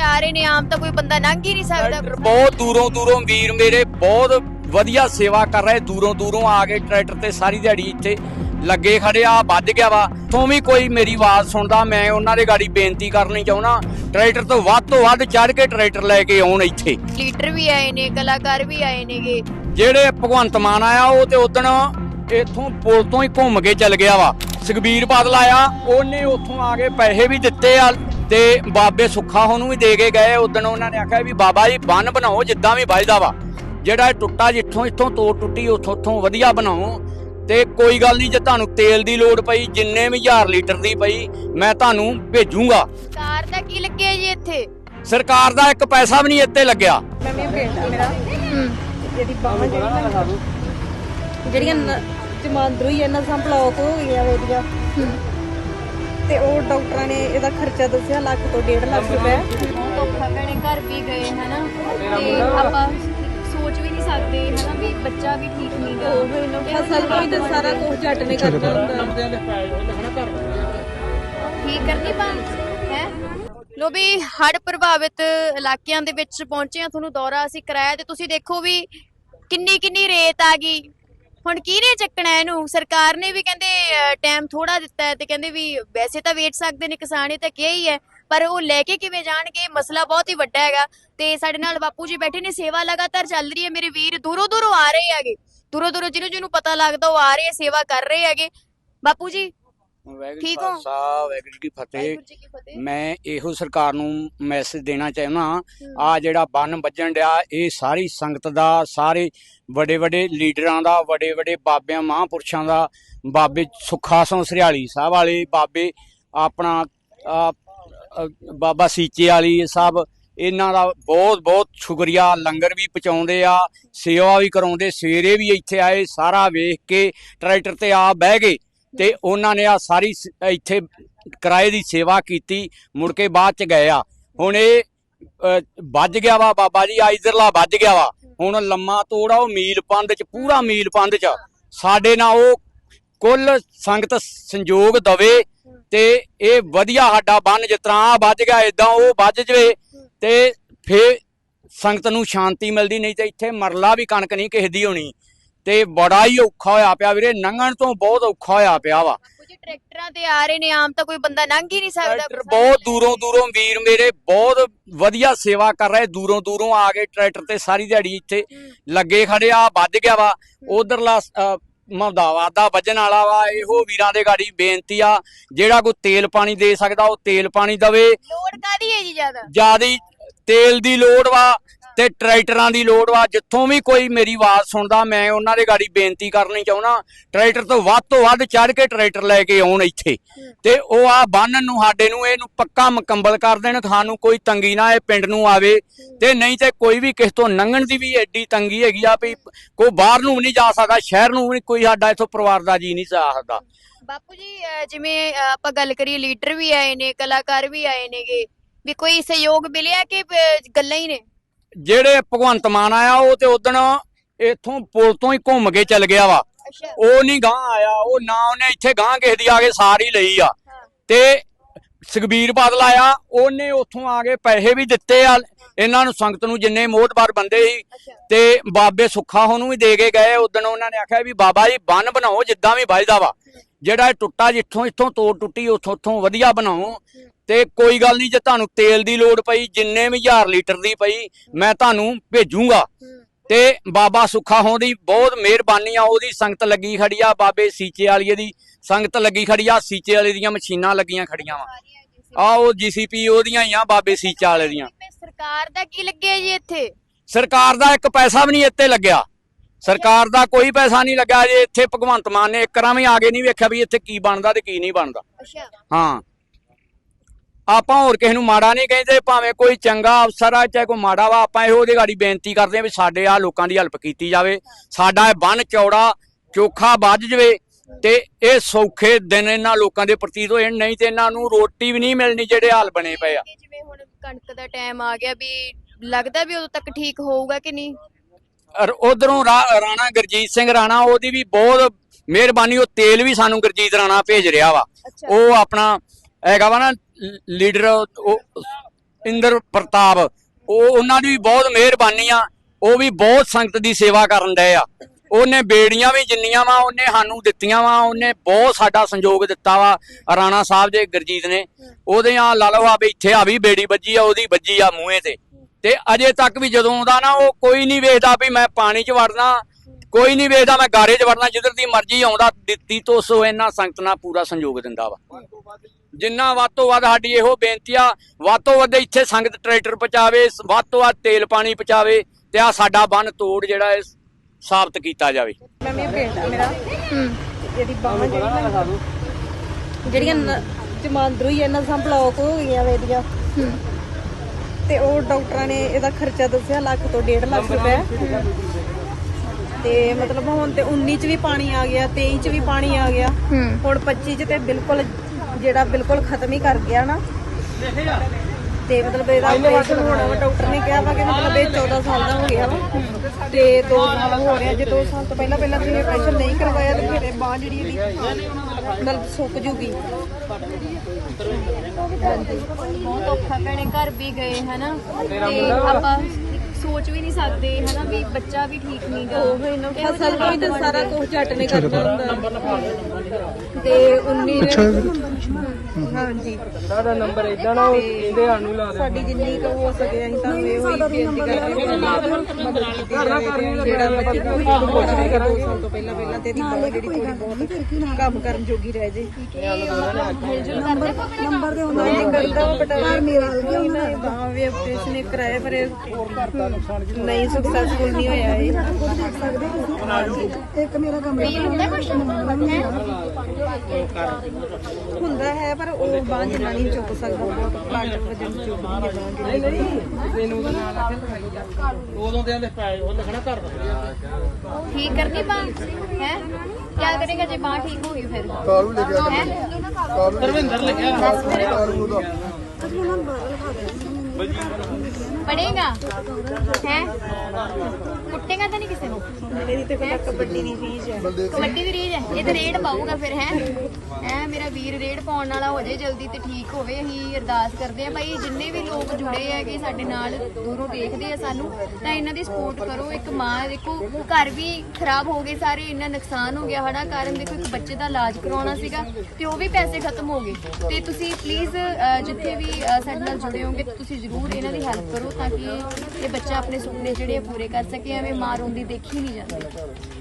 ਆ ਰਹੇ ਨੇ ਆਮ ਤਾਂ ਕੋਈ ਬੰਦਾ ਲੰਘ ਹੀ ਨਹੀਂ ਸਕਦਾ। ਟਰੈਕਟਰ ਬਹੁਤ ਦੂਰੋਂ ਦੂਰੋਂ ਵੀਰ ਮੇਰੇ ਬਹੁਤ ਵਧੀਆ ਸੇਵਾ ਕਰ ਰਹੇ ਦੂਰੋਂ ਦੂਰੋਂ ਆ ਕੇ ਟਰੈਕਟਰ ਤੇ ਸਾਰੀ ਦਿਹਾੜੀ ਇੱਥੇ ਲੱਗੇ ਖੜੇ ਆ ਵੱਜ ਗਿਆ ਵਾ। ਤੋਂ ਵੀ ਕੋਈ ਮੇਰੀ ਆਵਾਜ਼ ਸੁਣਦਾ ਮੈਂ ਉਹਨਾਂ ਦੇ ਗਾੜੀ ਬੇਨਤੀ ਕਰਨੀ ਚਾਹੁੰਦਾ ਟਰੈਕਟਰ ਤੋਂ ਵੱਧ ਤੋਂ ਵੱਧ ਚੜ੍ਹ ਕੇ ਟਰੈਕਟਰ ਲੈ ਕੇ ਆਉਣ ਇੱਥੇ। ਲੀਡਰ ਵੀ ਆਏ ਨੇ ਕਲਾਕਾਰ ਵੀ ਆਏ ਨੇਗੇ। ਜਿਹੜੇ ਭਗਵੰਤ ਮਾਨ ਆਇਆ ਉਹ ਤੇ ਉਦਣ ਇੱਥੋਂ ਪੁਲ ਤੋਂ ਹੀ ਘੁੰਮ ਕੇ ਚੱਲ ਗਿਆ ਵਾ। ਸੁਖਬੀਰ ਬਾਦਲ ਆਇਆ ਉਹਨੇ ਉੱਥੋਂ ਆ ਕੇ ਪੈਸੇ ਵੀ ਦਿੱਤੇ ਆ। ਤੇ ਬਾਬੇ ਸੁੱਖਾ ਉਹਨੂੰ ਵੀ ਦੇ ਕੇ ਗਏ। ਉਦਣ ਉਹਨਾਂ ਨੇ ਆਖਿਆ ਵੀ ਬਾਬਾ ਜੀ ਬੰਨ ਬਣਾਓ ਜਿੱਦਾਂ ਵੀ ਵੱਜਦਾ ਵਾ। ਜਿਹੜਾ ਇਹ ਟੁੱਟਾ ਜਿੱਥੋਂ ਇੱਥੋਂ ਤੋੜ ਟੁੱਟੀ ਉੱਥੋਂ ਉੱਥੋਂ ਵਧੀਆ ਬਣਾਓ। ਤੇ ਕੋਈ ਗੱਲ ਨਹੀਂ ਜੇ ਤੁਹਾਨੂੰ ਤੇਲ ਦੀ ਲੋੜ ਪਈ ਜਿੰਨੇ ਵੀ 1000 ਲੀਟਰ ਦੀ ਪਈ ਮੈਂ ਤੁਹਾਨੂੰ ਭੇਜੂੰਗਾ। ਕਾਰ ਦਾ ਕੀ ਲੱਗਿਆ ਜੀ ਇੱਥੇ? ਸਰਕਾਰ ਦਾ ਇੱਕ ਪੈਸਾ ਵੀ ਨਹੀਂ ਇੱਥੇ ਲੱਗਿਆ। ਮੇਰਾ। ਜਿਹੜੀ ਬਾਹਾਂ ਜਿਹੜੀਆਂ ਜਮਾਂਦਰੂ ਹੀ ਇਹਨਾਂ ਸਾਂ ਬਲੌਕ ਹੋ ਗਈਆਂ ਵੇਦੀਆਂ ਤੇ ਉਹ ਡਾਕਟਰਾਂ ਨੇ ਇਹਦਾ ਖਰਚਾ ਦੱਸਿਆ ਲੱਖ ਤੋਂ 1.5 ਲੱਖ ਰੁਪਏ। ਔਖਾ ਭੈਣੇ ਘਰ ਵੀ ਗਏ ਹਨਾ? ਤੇ ਆਪਾਂ ਸੋਚ ਵੀ ਨਹੀਂ ਸਕਦੇ ਹਨਾ ਵੀ ਬੱਚਾ ਵੀ ਠੀਕ ਨਹੀਂ ਗਾ। ਉਹ ਇਹਨਾਂ ਫਸਲ ਕੋਈ ਤੇ ਸਾਰਾ ਕੁਝ ਜੱਟ ਨੇ ਕਰਨਾ ਹੁੰਦਾ। ਠੀਕ ਕਰਨੀ ਪਾ ਹੈ? ਲੋ ਵੀ ਹੜ੍ਹ ਪ੍ਰਭਾਵਿਤ ਇਲਾਕਿਆਂ ਦੇ ਵਿੱਚ ਪਹੁੰਚੇ ਆ ਤੁਹਾਨੂੰ ਦੌਰਾ ਅਸੀਂ ਕਰਾਇਆ ਤੇ ਤੁਸੀਂ ਦੇਖੋ ਵੀ ਕਿੰਨੀ ਕਿੰਨੀ ਰੇਤ ਆ ਗਈ। ਹੁਣ ਕਿਹਨੇ ਚੱਕਣਾ ਇਹਨੂੰ? ਸਰਕਾਰ ਨੇ ਵੀ ਕਹਿੰਦੇ ਟਾਈਮ ਥੋੜਾ ਦਿੱਤਾ ਹੈ ਤੇ ਕਹਿੰਦੇ ਵੀ ਵੈਸੇ ਤਾਂ ਵੇਚ ਸਕਦੇ ਨੇ ਕਿਸਾਨ, ਇਹ ਤਾਂ ਕਿਹਾ ਹੀ ਹੈ। ਪਰ ਉਹ ਲੈ ਕੇ ਕਿਵੇਂ ਜਾਣਗੇ? ਮਸਲਾ ਬਹੁਤ ਹੀ ਵੱਡਾ ਹੈਗਾ ਤੇ ਸਾਡੇ ਨਾਲ ਬਾਪੂ ਜੀ ਬੈਠੇ ਨੇ, ਸੇਵਾ ਲਗਾਤਾਰ ਚੱਲ ਰਹੀ ਹੈ ਮੇਰੇ ਵੀਰ। ਦੂਰੋਂ ਦੂਰੋਂ ਆ ਰਹੇ ਹੈਗੇ। ਦੂਰੋਂ ਦੂਰੋਂ ਜਿਹਨੂੰ ਜਿਹਨੂੰ ਪਤਾ ਲੱਗਦਾ, ਉਹ ਆ ਰਹੇ, ਸੇਵਾ ਕਰ ਰਹੇ ਹੈਗੇ। ਬਾਪੂ ਜੀ ਠੀਕ ਹੋ? ਵਾਹਿਗੁਰੂ ਜੀ ਕੀ ਫਤਿਹ। ਮੈਂ ਇਹੋ ਸਰਕਾਰ ਨੂੰ ਮੈਸੇਜ ਦੇਣਾ ਚਾਹੁੰਦਾ ਆ ਜਿਹੜਾ ਬੰਨ ਵੱਜਣ ਡਿਆ ਇਹ ਸਾਰੀ ਸੰਗਤ ਦਾ ਸਾਰੇ ਵੱਡੇ ਵੱਡੇ ਲੀਡਰਾਂ ਦਾ ਵੱਡੇ ਵੱਡੇ ਬਾਬਿਆਂ ਮਹਾਂਪੁਰਸ਼ਾਂ ਦਾ ਬਾਬੇ ਸੁੱਖਾ ਸਿੰਘ ਸਰਿਆਲੀ ਸਾਹਿਬ ਵਾਲੇ ਬਾਬੇ ਆਪਣਾ ਬਾਬਾ ਸੀਚੇ ਵਾਲੀ ਸਾਹਿਬ ਇਹਨਾਂ ਦਾ ਬਹੁਤ ਬਹੁਤ ਸ਼ੁਕਰੀਆ। ਲੰਗਰ ਵੀ ਪਹੁੰਚਾਉਂਦੇ ਆ ਸੇਵਾ ਵੀ ਕਰਾਉਂਦੇ ਸਵੇਰੇ ਵੀ ਇੱਥੇ ਆਏ ਸਾਰਾ ਵੇਖ ਕੇ ਟਰੈਕਟਰ ਤੇ ਆ ਬਹਿ ਗਏ। ਤੇ ਉਹਨਾਂ ਨੇ ਆ ਸਾਰੀ ਸ- ਇੱਥੇ ਕਿਰਾਏ ਦੀ ਸੇਵਾ ਕੀਤੀ ਮੁੜ ਕੇ ਬਾਅਦ ਚ ਗਏ ਆ। ਹੁਣ ਇਹ ਅ, ਵੱਜ ਗਿਆ ਵਾ ਬਾਬਾ ਜੀ ਆ ਇਧਰਲਾ ਵੱਜ ਗਿਆ ਵਾ। ਹੁਣ ਲੰਮਾ ਤੋੜਾ ਉਹ ਮੀਲ ਪੰਧ ਚ ਪੂਰਾ ਮੀਲ ਪੰਧ ਚ। ਸਾਡੇ ਨਾਲ ਉਹ ਕੁੱਲ ਸੰਗਤ ਸੰਯੋਗ ਦਵੇ ਤੇ ਇਹ ਵਧੀਆ ਸਾਡਾ ਬੰਨ ਜਿਸ ਤਰ੍ਹਾਂ ਆ ਵੱਜ ਗਿਆ ਇਦਾਂ ਉਹ ਵੱਜ ਜਵੇ ਤੇ ਫੇਰ ਸੰਗਤ ਨੂੰ ਸ਼ਾਂਤੀ ਮਿਲਦੀ ਨਹੀਂ ਤੇ ਇੱਥੇ ਮਰਲਾ ਵੀ ਕਣਕ ਨਹੀਂ ਕਿਸੇ ਦੀ ਹੋਣੀ। ਤੇ ਬੜਾ ਹੀ ਔਖਾ ਹੋਇਆ ਪਿਆ ਵੀਰੇ ਲੰਘਣ ਤੋਂ ਬਹੁਤ ਔਖਾ ਹੋਇਆ ਪਿਆ ਵਾ। ਕੁਝ ਟਰੈਕਟਰਾਂ ਤੇ ਆ ਰਹੇ ਨੇ ਆਮ ਤਾਂ ਕੋਈ ਬੰਦਾ ਲੰਘ ਹੀ ਨਹੀਂ ਸਕਦਾ ਟਰੈਕਟਰ ਬਹੁਤ ਦੂਰੋਂ ਦੂਰੋਂ ਵੀਰ ਮੇਰੇ ਬਹੁਤ ਵਧੀਆ ਸੇਵਾ ਕਰ ਰਹੇ ਦੂਰੋਂ ਦੂਰੋਂ ਆ ਕੇ ਟਰੈਕਟਰ ਤੇ ਸਾਰੀ ਦਿਹਾੜੀ ਇੱਥੇ ਲੱਗੇ ਖੜੇ ਆ ਵੱਜ ਗਿਆ ਵਾ। ਉਧਰਲਾ ਮਹਦਾਵਾ ਦਾ ਵੱਜਣ ਵਾਲਾ ਵਾ ਇਹੋ ਵੀਰਾਂ ਦੇ ਗਾੜੀ ਬੇਨਤੀ ਆ ਜਿਹੜਾ ਕੋਈ ਤੇਲ ਪਾਣੀ ਦੇ ਸਕਦਾ ਉਹ ਤੇਲ ਪਾਣੀ ਦਵੇ। ਲੋੜ ਕਾਦੀ ਹੈ ਜੀ ਜ਼ਿਆਦਾ? ਜਿਆਦੀ ਤੇਲ ਦੀ ਲੋੜ ਵਾ ਤੇ ਟਰੈਕਟਰਾਂ ਦੀ ਲੋੜ ਵਾ, ਜਿੱਥੋਂ ਵੀ ਕੋਈ ਮੇਰੀ ਆਵਾਜ਼ ਸੁਣਦਾ, ਮੈਂ ਉਹਨਾਂ ਦੇ ਗਾੜੀ ਬੇਨਤੀ ਕਰਨੀ ਚਾਹੁੰਦਾ, ਟਰੈਕਟਰ ਤੋਂ ਵੱਧ ਤੋਂ ਵੱਧ ਚੜ ਕੇ ਟਰੈਕਟਰ ਲੈ ਕੇ ਆਉਣ ਇੱਥੇ। ਤੇ ਉਹ ਆ ਬੰਨ ਨੂੰ, ਸਾਡੇ ਨੂੰ ਇਹਨੂੰ ਪੱਕਾ ਮੁਕੰਮਲ ਕਰ ਦੇਣ, ਸਾਨੂੰ ਕੋਈ ਤੰਗੀ ਨਾ ਇਹ ਪਿੰਡ ਨੂੰ ਆਵੇ। ਤੇ ਨਹੀਂ ਤੇ ਕੋਈ ਵੀ ਕਿਸ ਤੋਂ ਲੰਘਣ ਦੀ ਵੀ ਐਡੀ ਤੰਗੀ ਹੈਗੀ ਆ ਵੀ ਕੋਈ ਬਾਹਰ ਨੂੰ ਵੀ ਨਹੀਂ ਜਾ ਸਕਦਾ, ਸ਼ਹਿਰ ਨੂੰ ਵੀ ਕੋਈ ਸਾਡਾ ਇਥੋਂ ਪਰਿਵਾਰ ਦਾ ਜੀ ਨਹੀਂ ਜਾ ਸਕਦਾ। ਬਾਪੂ ਜੀ ਜਿਵੇਂ ਆਪਾਂ ਗੱਲ ਕਰੀਏ, ਲੀਡਰ ਵੀ ਆਏ ਨੇ, ਕਲਾਕਾਰ ਵੀ ਆਏ ਨੇਗੇ, ਵੀ ਕੋਈ ਸਹਿਯੋਗ ਮਿਲਿਆ ਕਿ ਗੱਲਾਂ ਹੀ ਨੇ? ਜਿਹੜੇ ਭਗਵੰਤ ਮਾਨ ਆਇਆ ਉਹ ਤੇ ਉਦਣ ਇੱਥੋਂ ਪੁਲ ਤੋਂ ਹੀ ਘੁੰਮ ਕੇ ਚੱਲ ਗਿਆ ਵਾ। ਉਹ ਨਹੀਂ ਗਾਂ ਆਇਆ ਉਹ ਨਾ ਉਹਨੇ ਇੱਥੇ ਗਾਂ ਕਿਸੇ ਦੀ ਆ ਕੇ ਸਾਰ ਲਈ ਆ। ਤੇ ਸੁਖਬੀਰ ਬਾਦਲ ਆਇਆ ਉਹਨੇ ਉੱਥੋਂ ਆ ਕੇ ਪੈਸੇ ਵੀ ਦਿੱਤੇ ਆ ਇਹਨਾਂ ਨੂੰ ਸੰਗਤ ਨੂੰ ਜਿੰਨੇ ਮੋਹਤਬਾਰ ਬੰਦੇ ਸੀ। ਤੇ ਬਾਬੇ ਸੁੱਖਾ ਉਹਨੂੰ ਵੀ ਦੇ ਕੇ ਗਏ ਉਦੋਂ ਉਹਨਾਂ ਨੇ ਆਖਿਆ ਵੀ ਬਾਬਾ ਜੀ ਬੰਨ ਬਣਾਓ ਜਿੱਦਾਂ ਵੀ ਵੱਜਦਾ ਵਾ। ਜਿਹੜਾ ਇਹ ਟੁੱਟਾ ਜਿੱਥੋਂ ਇੱਥੋਂ ਤੋੜ ਟੁੱਟੀ ਉੱਥੋਂ ਉੱਥੋਂ ਵਧੀਆ ਬਣਾਓ। ਤੇ ਕੋਈ ਗੱਲ ਨਹੀਂ ਜੇ ਤੁਹਾਨੂੰ ਤੇਲ ਦੀ ਲੋੜ ਪਈ ਜਿੰਨੇ ਵੀ 1000 ਲੀਟਰ ਦੀ ਪਈ ਮੈਂ ਤੁਹਾਨੂੰ ਭੇਜੂੰਗਾ। ਤੇ ਬਾਬਾ ਸੁੱਖਾ ਹੋਂ ਦੀ ਬਹੁਤ ਮਿਹਰਬਾਨੀ ਆ ਉਹਦੀ ਸੰਗਤ ਲੱਗੀ ਖੜੀ ਆ ਬਾਬੇ ਸੀਚੇ ਵਾਲੀਏ ਦੀ ਸੰਗਤ ਲੱਗੀ ਖੜੀ ਆ ਸੀਚੇ ਵਾਲੇ ਦੀਆਂ ਮਸ਼ੀਨਾਂ ਲੱਗੀਆਂ ਖੜੀਆਂ ਵਾ। ਆ ਉਹ ਜੀਸੀਪੀ ਉਹਦੀਆਂ ਹੀ ਆ ਬਾਬੇ ਸੀਚੇ ਵਾਲੇ ਦੀਆਂ। ਸਰਕਾਰ ਦਾ ਕੀ ਲੱਗਿਆ ਜੀ ਇੱਥੇ? ਸਰਕਾਰ ਦਾ ਇੱਕ ਪੈਸਾ ਵੀ ਨਹੀਂ ਇੱਥੇ ਲੱਗਿਆ। ਸਰਕਾਰ ਦਾ ਕੋਈ ਪੈਸਾ ਨਹੀਂ ਲੱਗਾ ਜੇ ਇੱਥੇ ਭਗਵੰਤ ਮਾਨ ਨੇ ਇੱਕ ਰਾਂ ਵੀ ਆਗੇ ਨਹੀਂ ਵੇਖਿਆ ਵੀ ਇੱਥੇ ਕੀ ਬਣਦਾ ਤੇ ਕੀ ਨਹੀਂ ਬਣਦਾ। ਅੱਛਾ। ਹਾਂ। ਆਪਾਂ ਹੋਰ ਕਿਸੇ ਨੂੰ ਮਾੜਾ ਨਹੀਂ ਕਹਿੰਦੇ ਭਾਵੇਂ ਕੋਈ ਚੰਗਾ ਅਫਸਰ ਆ ਚਾਹੇ ਕੋਈ ਮਾੜਾ ਵਾ ਆਪਾਂ ਇਹੋ ਉਹਦੇ ਗਾੜੀ ਬੇਨਤੀ ਕਰਦੇ ਆ ਵੀ ਸਾਡੇ ਆ ਲੋਕਾਂ ਦੀ ਹੈਲਪ ਕੀਤੀ ਜਾਵੇ। ਸਾਡਾ ਇਹ ਬੰਨ ਚੌੜਾ ਚੋਖਾ ਵੱਜ ਜਵੇ ਤੇ ਇਹ ਸੌਖੇ ਦਿਨ ਇਹਨਾਂ ਲੋਕਾਂ ਦੇ ਪ੍ਰਤੀਤ ਹੋਏ ਨਹੀਂ ਤੇ ਇਹਨਾਂ ਨੂੰ ਰੋਟੀ ਵੀ ਨਹੀਂ ਮਿਲਣੀ ਜਿਹੜੇ ਹਾਲ ਬਣੇ ਪਏ ਆ। ਜਿਵੇਂ ਹੁਣ ਕਣਕ ਦਾ ਟਾਈਮ ਆ ਗਿਆ ਵੀ ਲੱਗਦਾ ਵੀ ਉਦੋਂ ਤੱਕ ਠੀਕ ਹੋਊਗਾ ਕਿ ਨਹੀਂ? ਉਧਰੋਂ ਰਾਣਾ ਗੁਰਜੀਤ ਸਿੰਘ ਰਾਣਾ ਉਹਦੀ ਵੀ ਬਹੁਤ ਮਿਹਰਬਾਨੀ ਉਹ ਤੇਲ ਵੀ ਸਾਨੂੰ ਗੁਰਜੀਤ ਰਾਣਾ ਭੇਜ ਰਿਹਾ ਵਾ। ਉਹ ਆਪਣਾ ਹੈਗਾ ਵਾ ਨਾ ਲੀਡਰ ਉਹ ਇੰਦਰ ਪ੍ਰਤਾਪ, ਉਹ ਉਹਨਾਂ ਦੀ ਵੀ ਬਹੁਤ ਮਿਹਰਬਾਨੀ ਆ, ਉਹ ਵੀ ਬਹੁਤ ਸੰਗਤ ਦੀ ਸੇਵਾ ਕਰਨ ਡਏ ਆ। ਉਹਨੇ ਬੇੜੀਆਂ ਵੀ ਜਿੰਨੀਆਂ ਵਾ, ਉਹਨੇ ਸਾਨੂੰ ਦਿੱਤੀਆਂ ਵਾ, ਉਹਨੇ ਬਹੁਤ ਸਾਡਾ ਸੰਯੋਗ ਦਿੱਤਾ ਵਾ, ਰਾਣਾ ਸਾਹਿਬ ਦੇ, ਗੁਰਜੀਤ ਨੇ। ਉਹਦੇ ਆ ਲਾ ਲਓ ਆ ਵੀ ਇੱਥੇ ਆ ਵੀ ਬੇੜੀ ਵੱਜੀ ਆ, ਉਹਦੀ ਵੱਜੀ ਆ ਮੂਹੇ ਤੇ। ਤੇ ਅਜੇ ਤੱਕ ਵੀ ਜਦੋਂ ਦਾ ਨਾ ਉਹ ਕੋਈ ਨਹੀਂ ਵੇਖਦਾ ਵੀ ਮੈਂ ਪਾਣੀ 'ਚ ਵੜਨਾ ਕੋਈ ਨਹੀਂ ਵੇਖਦਾ, ਮੈਂ ਗਾਰੇ 'ਚ ਵੜਨਾ, ਜਿੱਧਰ ਦੀ ਮਰਜ਼ੀ ਆਉਂਦਾ, ਦਿੱਤੀ ਤੋਂ ਸੋ ਇਹਨਾਂ ਸੰਗਤ ਨਾਲ ਪੂਰਾ ਸੰਯੋਗ ਦਿੰਦਾ ਵਾ। ਜਿੰਨਾ ਵੱਧ ਤੋਂ ਵੱਧ ਸਾਡੀ ਇਹੋ ਬੇਨਤੀ ਆ, ਵੱਧ ਤੋਂ ਵੱਧ ਇੱਥੇ ਸੰਗਤ ਟਰੈਕਟਰ ਪਹੁੰਚਾਵੇ, ਵੱਧ ਤੋਂ ਵੱਧ ਤੇਲ ਪਾਣੀ ਪਹੁੰਚਾਵੇ ਤੇ ਆ ਸਾਡਾ ਬੰਨ ਤੋੜ ਜਿਹੜਾ ਇਹ ਸਾਬਤ ਕੀਤਾ ਜਾਵੇ। ਮੈਂ ਵੀ ਬੇਟਾ ਮੇਰਾ, ਹੂੰ ਬਾਹਾਂ ਜਿਹੜੀਆਂ ਜਮਾਂਦਰੂ ਹੀ ਇਹਨਾਂ ਸਾਂ ਬਲੌਕ ਹੋ ਗਈਆਂ ਵੇ ਤੇ ਉਹ ਡਾਕਟਰਾਂ ਨੇ ਇਹਦਾ ਖਰਚਾ ਦੱਸਿਆ, ਲੱਖ ਤੋਂ 1.5 ਲੱਖ ਰੁਪਏ ਤੇ ਮਤਲਬ ਹੁਣ ਤੇ 19 ਚ ਵੀ ਪਾਣੀ ਆ ਗਿਆ 23 ਚ ਵੀ ਪਾਣੀ ਆ ਗਿਆ। ਹੂੰ। ਹੁਣ 25 ਚ ਤੇ ਬਿਲਕੁਲ ਜਿਹੜਾ ਬਿਲਕੁਲ ਖਤਮ ਹੀ ਕਰ ਗਿਆ ਨਾ। ਤੇ ਮਤਲਬ ਇਹਦਾ ਆਪਰੇਸ਼ਨ ਹੋਣਾ ਵਾ ਡਾਕਟਰ ਨੇ ਕਿਹਾ ਵਾ ਕਿ ਮਤਲਬ ਇਹ 14 ਸਾਲ ਦਾ ਹੋ ਗਿਆ ਵਾ। ਤੇ 2 ਸਾਲ ਹੋ ਰਿਹਾ ਜੇ 2 ਸਾਲ ਤੋਂ ਪਹਿਲਾਂ ਪਹਿਲਾਂ ਤੁਸੀਂ ਆਪਰੇਸ਼ਨ ਨਹੀਂ ਕਰਵਾਇਆ ਤੇ ਫਿਰ ਬਾਹ ਜਿਹੜੀ ਇਹਦੀ ਨਾਲ ਸੁੱਕ ਜੂਗੀ। ਬਹੁਤ ਔਖਾ ਭੈਣੇ ਘਰ ਵੀ ਗਏ ਹਨਾ? ਤੇ ਆਪਾਂ ਸੋਚ ਵੀ ਨਹੀਂ ਸਕਦੇ ਹਨਾ ਵੀ ਬੱਚਾ ਵੀ ਠੀਕ ਨਹੀਂ ਗਾ। ਉਹ ਹੀ ਨਾ ਫਸਲ ਕੋਈ ਤੇ ਸਾਰਾ ਕੁਝ ਜੱਟ ਨੇ ਕਰਨਾ ਹੁੰਦਾ। ਤੇ 19 ਹਾਂਜੀ। ਸਾਡਾ ਨੰਬਰ ਇਦਾਂ ਨਾ ਕਹਿੰਦੇ ਸਾਨੂੰ ਲਾ ਦੇ ਸਾਡੀ ਜਿੰਨੀ ਕੁ ਹੋ ਸਕੇ ਅਸੀਂ ਤਾਂ ਇਹ ਹੋਈ ਬੇਨਤੀ ਕਰਦੇ ਹਾਂ। ਜਿਹੜਾ ਬੱਚੇ ਨੂੰ ਕੁਝ ਵੀ ਕਰਾਂਗੇ। ਤੋਂ ਪਹਿਲਾਂ ਪਹਿਲਾਂ ਤੇ ਇਹਦੀ ਬਾਹ ਜਿਹੜੀ ਥੋੜੀ ਬਹੁਤ ਕੰਮ ਕਰਨ ਜੋਗੀ ਰਹਿ ਜੇ। ਨੰਬਰ ਦੇ ਹੁੰਦਾ ਨਹੀਂ ਕਰਦਾ ਬਟਾ ਮੇਰਾ ਨਾ ਬਾਹ ਵੀ ਆਪਰੇਸ਼ਨ ਕਰਾਇਆ ਪਰ ਇਹ ਨਹੀਂ ਸਕਸੈਸਫੁਲ ਨਹੀਂ ਹੋਇਆ ਇਹ। ਇੱਕ ਮੇਰਾ ਕਮਰਾ ਹੁੰਦਾ ਹੈ ਪਰ ਉਹ ਬਾਂਹ ਜਿੰਨਾ ਨਹੀਂ ਚੁੱਕ ਸਕਦਾ। ਬਹੁਤ ਘੱਟ ਵਜਨ ਚੁੱਕਦੀ ਹੈ ਬਾਂਹ ਜਿਹੜੀ ਤੈਨੂੰ ਉਹਦੇ ਨਾਲ ਆ ਕੇ ਲਿਖਾਈ ਜਾ ਉਦੋਂ ਦੇ ਆਂਦੇ ਪੈ ਉਹ ਲਿਖਣਾ ਘਰ ਦਾ। ਠੀਕ ਕਰਨੀ ਬਾਹ? ਹੈ? ਕੀ ਕਰੇਗਾ ਜੇ ਬਾਹ ਠੀਕ ਹੋ ਗਈ ਫਿਰ? ਕਾਲੂ ਲਿਖਿਆ। ਹੈ? ਰਵਿੰਦਰ ਲਿਖਿਆ। ਕਾਲੂ ਦਾ ਪੜੇਗਾ ਹੈ ਕੁੱਟੇਗਾ ਤਾਂ ਨਹੀਂ ਕਿਸੇ ਨੂੰ? ਮੇਰੀ ਤੇ ਕੋਈ ਕਬੱਡੀ ਦੀ ਫੀਸ ਹੈ। ਕਬੱਡੀ ਦੀ ਰੀਜ ਹੈ। ਇਹ ਤੇ ਰੇਡ ਪਾਊਗਾ ਫਿਰ ਹੈ? ਐ ਮੇਰਾ ਵੀਰ ਰੇਡ ਪਾਉਣ ਵਾਲਾ ਹੋ ਜੇ ਜਲਦੀ ਤੇ ਠੀਕ ਹੋਵੇ। ਅਸੀਂ ਅਰਦਾਸ ਕਰਦੇ ਆ ਭਾਈ ਜਿੰਨੇ ਵੀ ਲੋਕ ਜੁੜੇ ਹੈਗੇ ਸਾਡੇ ਨਾਲ ਦੂਰੋਂ ਦੇਖਦੇ ਆ ਸਾਨੂੰ ਤਾਂ ਇਹਨਾਂ ਦੀ ਸਪੋਰਟ ਕਰੋ। ਇੱਕ ਮਾਂ ਦੇਖੋ ਘਰ ਵੀ ਖਰਾਬ ਹੋ ਗਏ ਸਾਰੇ ਇੰਨਾ ਨੁਕਸਾਨ ਹੋ ਗਿਆ ਹੜਾ ਕਾਰਨ ਦੇਖੋ ਇੱਕ ਬੱਚੇ ਦਾ ਇਲਾਜ ਕਰਾਉਣਾ ਸੀਗਾ ਤੇ ਉਹ ਵੀ ਪੈਸੇ ਖਤਮ ਹੋ ਗਏ। ਤੇ ਤੁਸੀਂ ਪਲੀਜ਼ ਜਿੱਥੇ ਵੀ ਸਾਡੇ ਨਾਲ ਜੁੜੇ ਹੋਗੇ ਤੁਸੀਂ ਜ਼ਰੂਰ ਇਹਨਾਂ ਦੀ ਹੈਲਪ ਕਰੋ ਤਾਂ ਕਿ ਇਹ ਬੱਚਾ ਆਪਣੇ ਸੁਪਨੇ ਜਿਹੜੇ ਪੂਰੇ ਕਰ ਸਕੇ, ਐਵੇਂ ਮਾਂ ਰੋਂਦੀ ਦੇਖੀ ਨਹੀਂ ਜਾਂਦੀ।